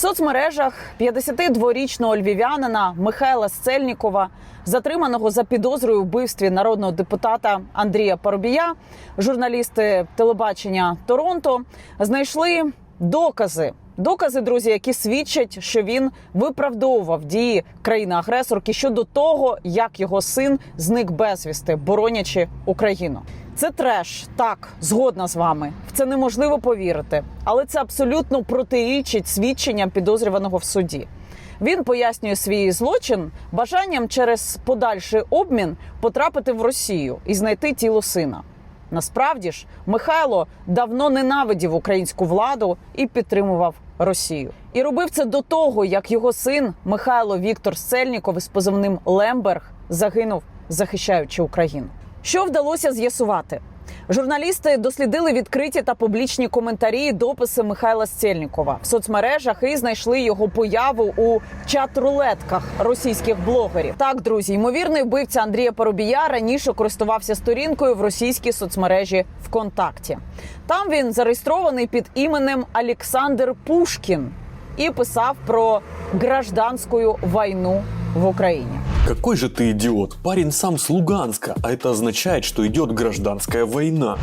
соцмережах 52-річного львів'янина Михайла Сцельнікова, затриманого за підозрою вбивстві народного депутата Андрія Парубія, журналісти телебачення Торонто знайшли докази. Докази, друзі, які свідчать, що він виправдовував дії країни-агресорки щодо того, як його син зник безвісти, боронячи Україну. Це треш, так згодна з вами. В це неможливо повірити, але це абсолютно протирічить свідченням підозрюваного в суді. Він пояснює свій злочин бажанням через подальший обмін потрапити в Росію і знайти тіло сина. Насправді ж, Михайло давно ненавидів українську владу і підтримував Росію. І робив це до того, як його син Михайло Віктор Сцельніков із позивним Лемберг загинув, захищаючи Україну. Що вдалося з'ясувати? Журналісти дослідили відкриті та публічні коментарі і дописи Михайла Сцельнікова в соцмережах і знайшли його появу у чат-рулетках російських блогерів. Так, друзі, ймовірний вбивця Андрія Парубія раніше користувався сторінкою в російській соцмережі ВКонтакті. Там він зареєстрований під іменем Олександр Пушкін і писав про гражданську війну в Украине. Какой же ты идиот. Парень сам с Луганска, а это означает, что идет гражданская война.